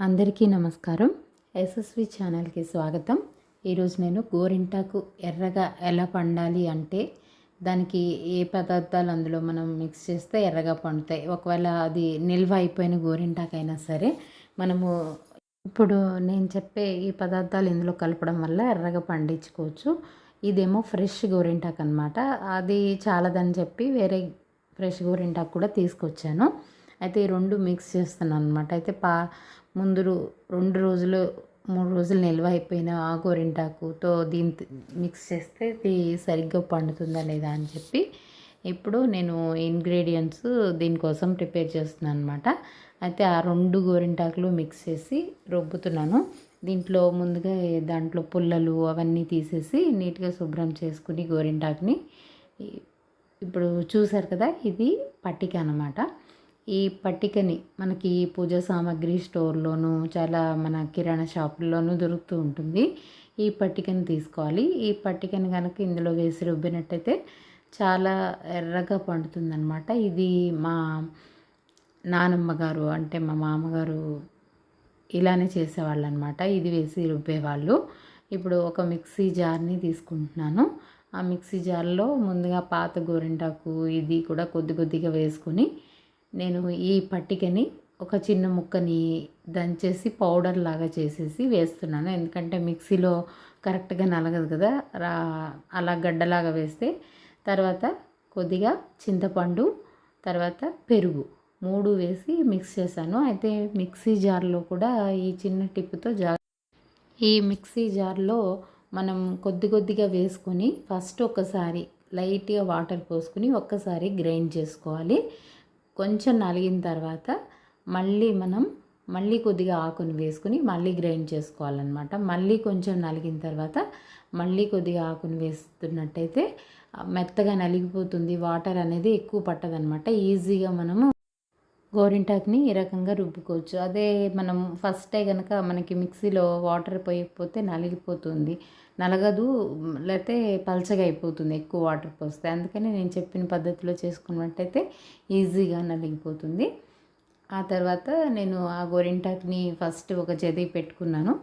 అందరికీ నమస్కారం. ఎస్ఎస్వి ఛానల్కి స్వాగతం. ఈరోజు నేను గోరింటాకు ఎర్రగా ఎలా పండాలి అంటే దానికి ఏ పదార్థాలు అందులో మనం మిక్స్ చేస్తే ఎర్రగా పండుతాయి. ఒకవేళ అది నిల్వ అయిపోయిన గోరింటాకైనా సరే మనము ఇప్పుడు నేను చెప్పే ఈ పదార్థాలు ఇందులో కలపడం వల్ల ఎర్రగా పండించుకోవచ్చు. ఇదేమో ఫ్రెష్ గోరింటాకు అనమాట అది చాలదని చెప్పి వేరే ఫ్రెష్ గోరింటాకు కూడా తీసుకొచ్చాను. అయితే ఈ రెండు మిక్స్ చేస్తున్నాను అనమాట అయితే పా ముందు రెండు రోజులు మూడు రోజులు నిల్వ అయిపోయిన ఆ గోరింటాకుతో దీని మిక్స్ చేస్తే ఇది సరిగ్గా పండుతుందా లేదా అని చెప్పి ఇప్పుడు నేను ఇంగ్రీడియంట్స్ దీనికోసం ప్రిపేర్ చేస్తున్నాను అనమాట అయితే ఆ రెండు గోరింటాకులు మిక్స్ చేసి రుబ్బుతున్నాను. దీంట్లో ముందుగా దాంట్లో పుల్లలు అవన్నీ తీసేసి నీట్గా శుభ్రం చేసుకుని గోరింటాకుని ఇప్పుడు చూసారు కదా ఇది పట్టిక అనమాట ఈ పట్టికని మనకి పూజ సామాగ్రి స్టోర్లోనూ చాలా మన కిరాణా షాపుల్లోనూ దొరుకుతూ ఉంటుంది. ఈ పట్టికని తీసుకోవాలి. ఈ పట్టికని కనుక ఇందులో వేసి రుబ్బినట్టయితే చాలా ఎర్రగా పండుతుందన్నమాట. ఇది మా నానమ్మ గారు అంటే మా మామగారు ఇలానే చేసేవాళ్ళు అనమాట ఇది వేసి రుబ్బేవాళ్ళు. ఇప్పుడు ఒక మిక్సీ జార్ని తీసుకుంటున్నాను. ఆ మిక్సీ జార్లో ముందుగా పాత గోరింటాకు ఇది కూడా కొద్ది కొద్దిగా వేసుకొని నేను ఈ పట్టికని ఒక చిన్న ముక్కని దంచేసి పౌడర్ లాగా చేసేసి వేస్తున్నాను. ఎందుకంటే మిక్సీలో కరెక్ట్గా నలగదు కదా రా అలా గడ్డలాగా వేస్తే. తర్వాత కొద్దిగా చింతపండు తర్వాత పెరుగు మూడు వేసి మిక్స్ చేశాను. అయితే మిక్సీ జార్లో కూడా ఈ చిన్న టిప్పుతో జా ఈ మిక్సీ జార్లో మనం కొద్ది కొద్దిగా వేసుకొని ఫస్ట్ ఒకసారి లైట్గా వాటర్ పోసుకొని ఒక్కసారి గ్రైండ్ చేసుకోవాలి. కొంచెం నలిగిన తర్వాత మళ్ళీ మనం మళ్ళీ కొద్దిగా ఆకుని వేసుకుని మళ్ళీ గ్రైండ్ చేసుకోవాలన్నమాట. మళ్ళీ కొంచెం నలిగిన తర్వాత మళ్ళీ కొద్దిగా ఆకుని వేస్తున్నట్టయితే మెత్తగా నలిగిపోతుంది. వాటర్ అనేది ఎక్కువ పట్టదనమాట ఈజీగా మనము గోరింటాకుని ఈ రకంగా రుబ్బుకోవచ్చు. అదే మనం ఫస్టే కనుక మనకి మిక్సీలో వాటర్ పోయకపోతే నలిగిపోతుంది. నలగదు లేకపోతే పలచగా అయిపోతుంది ఎక్కువ వాటర్ పోస్తే. అందుకని నేను చెప్పిన పద్ధతిలో చేసుకున్నట్టయితే ఈజీగా నలిగిపోతుంది. ఆ తర్వాత నేను ఆ గోరింటాకుని ఫస్ట్ ఒక జది పెట్టుకున్నాను.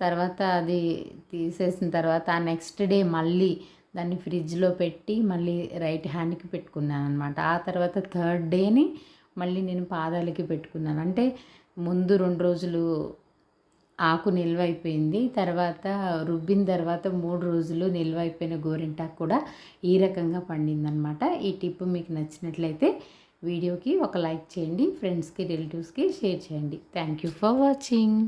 తర్వాత అది తీసేసిన తర్వాత ఆ నెక్స్ట్ డే మళ్ళీ దాన్ని ఫ్రిడ్జ్లో పెట్టి మళ్ళీ రైట్ హ్యాండ్కి పెట్టుకున్నాను అనమాట ఆ తర్వాత థర్డ్ డేని మళ్ళీ నేను పాదాలకి పెట్టుకున్నాను. అంటే ముందు రెండు రోజులు ఆకు నిల్వ అయిపోయింది తర్వాత రుబ్బిన తర్వాత మూడు రోజులు నిల్వ అయిపోయిన గోరింటాకు కూడా ఈ రకంగా పండిందనమాట ఈ టిప్ మీకు నచ్చినట్లయితే వీడియోకి ఒక లైక్ చేయండి. ఫ్రెండ్స్కి రిలేటివ్స్కి షేర్ చేయండి. Thank you for watching